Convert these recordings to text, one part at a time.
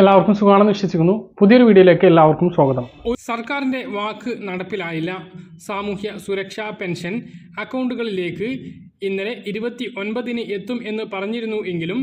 എല്ലാവർക്കും സുഖമാണെന്ന് വിശ്വസിക്കുന്നു. പുതിയൊരു വീഡിയോയിലേക്ക് എല്ലാവർക്കും സ്വാഗതം. സർക്കാരിന്റെ വാക്ക് നടപ്പിലായില്ല. സാമൂഹ്യ സുരക്ഷാ പെൻഷൻ അക്കൗണ്ടുകളിലേക്ക് ഇന്നലെ ഇരുപത്തി ഒൻപതിന് എത്തും എന്ന് പറഞ്ഞിരുന്നു എങ്കിലും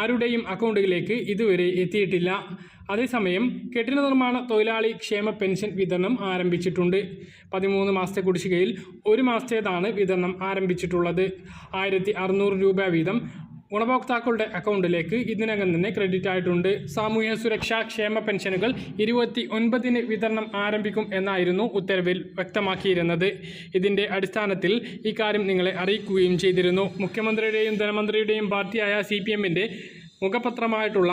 ആരുടെയും അക്കൗണ്ടുകളിലേക്ക് ഇതുവരെ എത്തിയിട്ടില്ല. അതേസമയം കെട്ടിട നിർമ്മാണ തൊഴിലാളി ക്ഷേമ പെൻഷൻ വിതരണം ആരംഭിച്ചിട്ടുണ്ട്. പതിമൂന്ന് മാസത്തെ കുടിശ്ശികയിൽ ഒരു മാസത്തേതാണ് വിതരണം ആരംഭിച്ചിട്ടുള്ളത്. ആയിരത്തി അറുന്നൂറ് രൂപ വീതം ഗുണഭോക്താക്കളുടെ അക്കൗണ്ടിലേക്ക് ഇതിനകം തന്നെ ക്രെഡിറ്റ് ആയിട്ടുണ്ട്. സാമൂഹ്യ സുരക്ഷാ ക്ഷേമ പെൻഷനുകൾ ഇരുപത്തി ഒൻപതിന് വിതരണം ആരംഭിക്കും എന്നായിരുന്നു ഉത്തരവിൽ വ്യക്തമാക്കിയിരുന്നത്. ഇതിന്റെ അടിസ്ഥാനത്തിൽ ഇക്കാര്യം നിങ്ങളെ അറിയിക്കുകയും ചെയ്തിരുന്നു. മുഖ്യമന്ത്രിയുടെയും ധനമന്ത്രിയുടെയും പാർട്ടിയായ സി പി എമ്മിന്റെ മുഖപത്രമായിട്ടുള്ള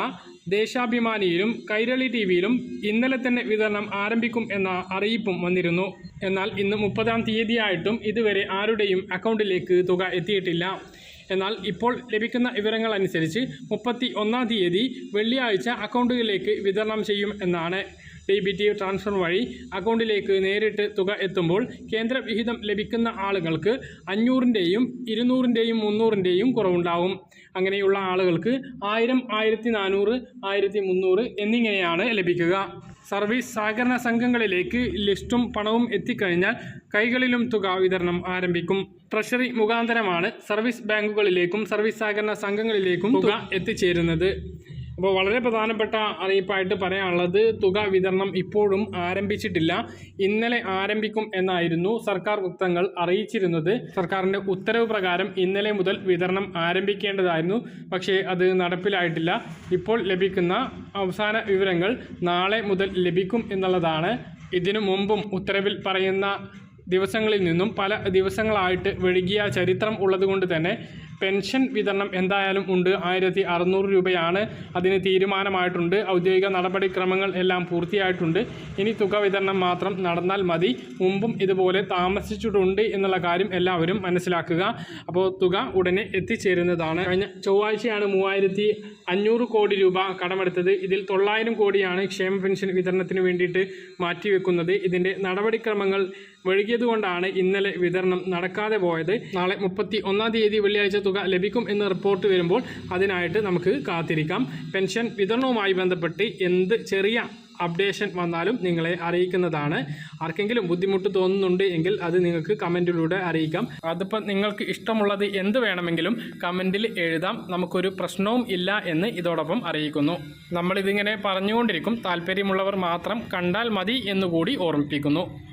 ദേശാഭിമാനിയിലും കൈരളി ടി വിയിലും ഇന്നലെ തന്നെ വിതരണം ആരംഭിക്കും എന്ന അറിയിപ്പും വന്നിരുന്നു. എന്നാൽ ഇന്ന് മുപ്പതാം തീയതിയായിട്ടും ഇതുവരെ ആരുടെയും അക്കൗണ്ടിലേക്ക് തുക എത്തിയിട്ടില്ല. എന്നാൽ ഇപ്പോൾ ലഭിക്കുന്ന വിവരങ്ങൾ അനുസരിച്ച് മുപ്പത്തി ഒന്നാം തീയതി വെള്ളിയാഴ്ച അക്കൗണ്ടുകളിലേക്ക് വിതരണം ചെയ്യും എന്നാണ്. ഡി ബി ടി ട്രാൻസ്ഫർ വഴി അക്കൗണ്ടിലേക്ക് നേരിട്ട് തുക എത്തുമ്പോൾ കേന്ദ്ര വിഹിതം ലഭിക്കുന്ന ആളുകൾക്ക് അഞ്ഞൂറിന്റെയും ഇരുന്നൂറിന്റെയും മുന്നൂറിന്റെയും കുറവുണ്ടാവും. അങ്ങനെയുള്ള ആളുകൾക്ക് ആയിരം ആയിരത്തി നാനൂറ് ആയിരത്തി മുന്നൂറ് എന്നിങ്ങനെയാണ് ലഭിക്കുക. സർവീസ് സഹകരണ സംഘങ്ങളിലേക്ക് ലിസ്റ്റും പണവും എത്തിക്കഴിഞ്ഞാൽ കൈകളിലും തുക വിതരണം ആരംഭിക്കും. ട്രഷറി മുഖാന്തരമാണ് സർവീസ് ബാങ്കുകളിലേക്കും സർവീസ് സഹകരണ സംഘങ്ങളിലേക്കും തുക എത്തിച്ചേരുന്നത്. അപ്പോൾ വളരെ പ്രധാനപ്പെട്ട അറിയിപ്പായിട്ട് പറയാനുള്ളത് തുക വിതരണം ഇപ്പോഴും ആരംഭിച്ചിട്ടില്ല. ഇന്നലെ ആരംഭിക്കും എന്നായിരുന്നു സർക്കാർ വൃത്തങ്ങൾ അറിയിച്ചിരുന്നത്. സർക്കാരിന്റെ ഉത്തരവ് പ്രകാരം ഇന്നലെ മുതൽ വിതരണം ആരംഭിക്കേണ്ടതായിരുന്നു. പക്ഷേ അത് നടപ്പിലായിട്ടില്ല. ഇപ്പോൾ ലഭിക്കുന്ന അവസാന വിവരങ്ങൾ നാളെ മുതൽ ലഭിക്കും എന്നുള്ളതാണ്. ഇതിനു മുമ്പും ഉത്തരവിൽ പറയുന്ന ദിവസങ്ങളിൽ നിന്നും പല ദിവസങ്ങളായിട്ട് വഴുകിയ ചരിത്രം ഉള്ളതുകൊണ്ട് തന്നെ പെൻഷൻ വിതരണം എന്തായാലും ഉണ്ട്. ആയിരത്തി അറുന്നൂറ് രൂപയാണ് അതിന് തീരുമാനമായിട്ടുണ്ട്. ഔദ്യോഗിക നടപടിക്രമങ്ങൾ എല്ലാം പൂർത്തിയായിട്ടുണ്ട്. ഇനി തുക വിതരണം മാത്രം നടന്നാൽ മതി. മുമ്പും ഇതുപോലെ താമസിച്ചിട്ടുണ്ട് എന്നുള്ള കാര്യം എല്ലാവരും മനസ്സിലാക്കുക. അപ്പോൾ തുക ഉടനെ എത്തിച്ചേരുന്നതാണ്. കഴിഞ്ഞ ചൊവ്വാഴ്ചയാണ് മൂവായിരത്തി അഞ്ഞൂറ് കോടി രൂപ കടമെടുത്തത്. ഇതിൽ തൊള്ളായിരം കോടിയാണ് ക്ഷേമ പെൻഷൻ വിതരണത്തിന് വേണ്ടിയിട്ട് മാറ്റിവെക്കുന്നത്. ഇതിന്റെ നടപടിക്രമങ്ങൾ വഴുകിയതുകൊണ്ടാണ് ഇന്നലെ വിതരണം നടക്കാതെ പോയത്. നാളെ മുപ്പത്തി ഒന്നാം തീയതി വെള്ളിയാഴ്ച തുക ലഭിക്കും എന്ന് റിപ്പോർട്ട് വരുമ്പോൾ അതിനായിട്ട് നമുക്ക് കാത്തിരിക്കാം. പെൻഷൻ വിതരണവുമായി ബന്ധപ്പെട്ട് എന്ത് ചെറിയ അപ്ഡേഷൻ വന്നാലും നിങ്ങളെ അറിയിക്കുന്നതാണ്. ആർക്കെങ്കിലും ബുദ്ധിമുട്ട് തോന്നുന്നുണ്ട് എങ്കിൽ അത് നിങ്ങൾക്ക് കമന്റിലൂടെ അറിയിക്കാം. അതിപ്പോൾ നിങ്ങൾക്ക് ഇഷ്ടമുള്ളത് എന്ത് വേണമെങ്കിലും കമന്റിൽ എഴുതാം. നമുക്കൊരു പ്രശ്നവും ഇല്ല എന്ന് ഇതോടൊപ്പം അറിയിക്കുന്നു. നമ്മളിതിങ്ങനെ പറഞ്ഞുകൊണ്ടിരിക്കും. താല്പര്യമുള്ളവർ മാത്രം കണ്ടാൽ മതി എന്നുകൂടി ഓർമ്മിപ്പിക്കുന്നു.